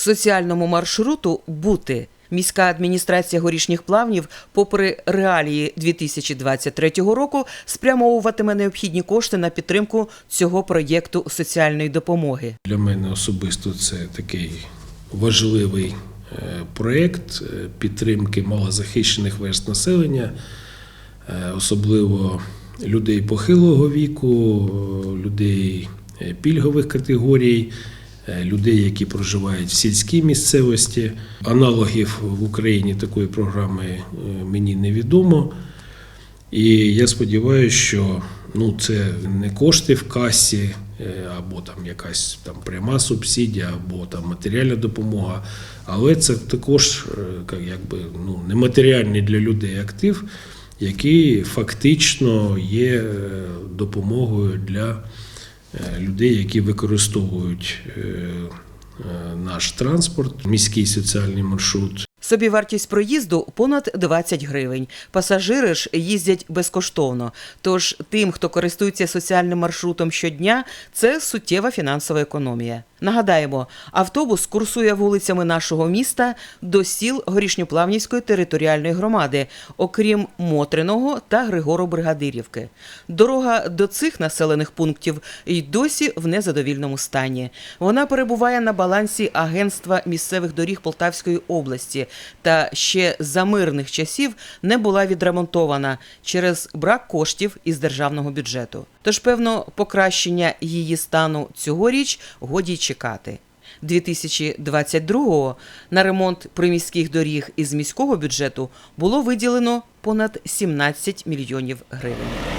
Соціальному маршруту бути. Міська адміністрація горішніх плавнів, попри реалії 2023 року, спрямовуватиме необхідні кошти на підтримку цього проєкту соціальної допомоги. Для мене особисто це такий важливий е, проєкт е, підтримки малозахищених верст населення, е, особливо людей похилого віку, людей пільгових категорій, людей, які проживають в сільській місцевості. Аналогів в Україні такої програми е, мені невідомо. І я сподіваюся, що ну, це не кошти в касі, е, або там якась там пряма субсидія, або там матеріальна допомога, але це також е, якби, ну, нематеріальний для людей актив, який фактично є е, допомогою для е, людей, які використовують е, е, наш транспорт, міський соціальний маршрут. Собівартість проїзду понад 20 гривень. Пасажири ж їздять безкоштовно. Тож тим, хто користується соціальним маршрутом щодня, це суттєва фінансова економія. Нагадаємо, автобус курсує вулицями нашого міста до сіл Горішньоплавнівської територіальної громади, окрім Мотриного та Григоро-Бригадирівки. Дорога до цих населених пунктів й досі в незадовільному стані. Вона перебуває на балансі Агентства місцевих доріг Полтавської області та ще за мирних часів не була відремонтована через брак коштів із державного бюджету. Тож, певно, покращення її стану цьогоріч годі й чекати. 2022-го на ремонт приміських доріг із міського бюджету було виділено понад 17 мільйонів гривень.